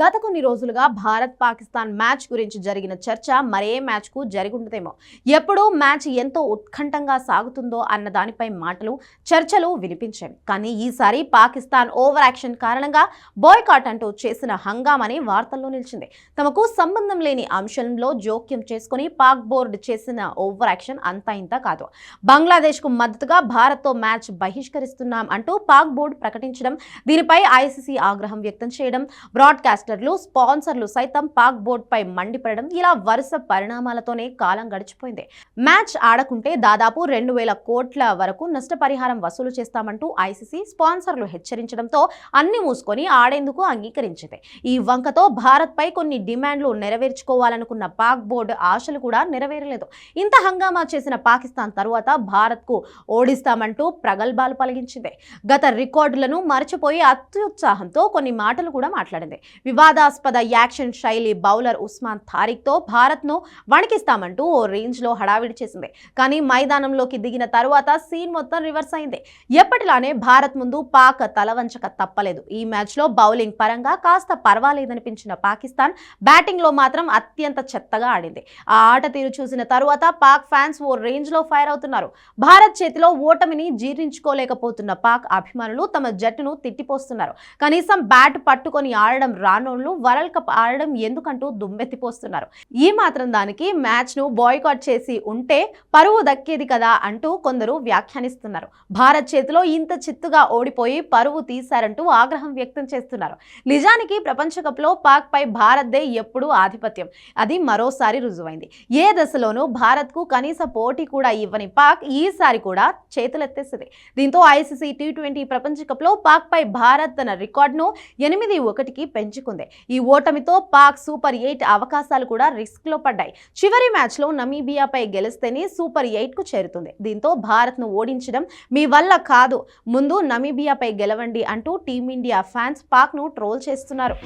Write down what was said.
గత కొన్ని రోజులుగా భారత్ పాకిస్తాన్ మ్యాచ్ గురించి జరిగిన చర్చ మరే మ్యాచ్కు జరిగుండదేమో. ఎప్పుడు మ్యాచ్ ఎంతో ఉత్కంఠంగా సాగుతుందో అన్న దానిపై మాటలు చర్చలు వినిపించాయి. కానీ ఈసారి పాకిస్తాన్ ఓవర్ యాక్షన్ కారణంగా బాయ్కాట్ అంటూ చేసిన హంగామని వార్తల్లో నిలిచింది. తమకు సంబంధం లేని అంశంలో జోక్యం చేసుకుని పాక్ బోర్డు చేసిన ఓవర్ యాక్షన్ అంతా ఇంత కాదు. బంగ్లాదేశ్కు మద్దతుగా భారత్తో మ్యాచ్ బహిష్కరిస్తున్నాం అంటూ పాక్ బోర్డు ప్రకటించడం దీనిపై ఐసీసీ ఆగ్రహం వ్యక్తం చేయడం బ్రాడ్కాస్ట్ బ్రాడ్కాస్టర్లు స్పాన్సర్లు సైతం పాక్ బోర్డుపై మండిపడడం ఇలా వరుస పరిణామాలతోనే కాలం గడిచిపోయింది. మ్యాచ్ ఆడకుంటే దాదాపు రెండు వేల కోట్ల వరకు నష్టపరిహారం వసూలు చేస్తామంటూ ఐసీసీ స్పాన్సర్లు హెచ్చరించడంతో అన్ని మూసుకొని ఆడేందుకు అంగీకరించింది. ఈ వంకతో భారత్పై కొన్ని డిమాండ్లు నెరవేర్చుకోవాలనుకున్న పాక్ బోర్డు ఆశలు కూడా నెరవేరలేదు. ఇంత హంగామా చేసిన పాకిస్తాన్ తరువాత భారత్కు ఓడిస్తామంటూ ప్రగల్భాలు పలిగించింది. గత రికార్డులను మరచిపోయి అత్యుత్సాహంతో కొన్ని మాటలు కూడా మాట్లాడింది. వివాదాస్పద యాక్షన్ శైలి బౌలర్ ఉస్మాన్ తారిక్తో భారత్ను వణికిస్తామంటూ ఓ రేంజ్లో హడావిడి చేసింది. కానీ మైదానంలోకి దిగిన తరువాత సీన్ మొత్తం రివర్స్ అయింది. ఎప్పటిలానే భారత్ ముందు పాక్ తలవంచక తప్పలేదు. ఈ మ్యాచ్లో బౌలింగ్ పరంగా కాస్త పర్వాలేదనిపించిన పాకిస్తాన్ బ్యాటింగ్లో మాత్రం అత్యంత చెత్తగా ఆడింది. ఆ ఆట తీరు చూసిన తరువాత పాక్ ఫ్యాన్స్ ఓ రేంజ్లో ఫైర్ అవుతున్నారు. భారత్ చేతిలో ఓటమిని జీర్ణించుకోలేకపోతున్న పాక్ అభిమానులు తమ జట్టును తిట్టిపోస్తున్నారు. కనీసం బ్యాట్ పట్టుకొని ఆడడం రాను రానోళ్ళు వరల్డ్ కప్ ఆడడం ఎందుకంటూ దుమ్మెత్తిపోస్తున్నారు. ఈ మాత్రం దానికి మ్యాచ్ను బాయ్కాట్ చేసి ఉంటే పరువు దక్కేది కదా అంటూ కొందరు వ్యాఖ్యానిస్తున్నారు. భారత్ చేతిలో ఇంత చిత్తుగా ఓడిపోయి పరువు తీశారంటూ ఆగ్రహం వ్యక్తం చేస్తున్నారు. నిజానికి ప్రపంచ కప్లో పాక్పై భారత్దే ఎప్పుడూ ఆధిపత్యం. అది మరోసారి రుజువైంది. ఏ దశలోనూ భారత్కు కనీస పోటీ కూడా ఇవ్వని పాక్ ఈసారి కూడా చేతులెత్తేసింది. దీంతో ఐసీసీ టీ ట్వంటీ ప్రపంచ కప్లో పాక్పై భారత్ తన రికార్డును ఎనిమిది ఒకటికి పెంచుకుంది. ఈ ఓటమితో పాక్ సూపర్ ఎయిట్ అవకాశాలు కూడా రిస్క్లో పడ్డాయి. చివరి మ్యాచ్లో నమీబియాపై గెలిస్తేనే సూపర్ ఎయిట్కు చేరుతుంది. దీంతో భారత్ను ఓడించడం మీ వల్ల కాదు. ముందు నమీబియాపై గెలవండి అంటూ టీమిండియా ఫ్యాన్స్ పాక్ను ట్రోల్ చేస్తున్నారు.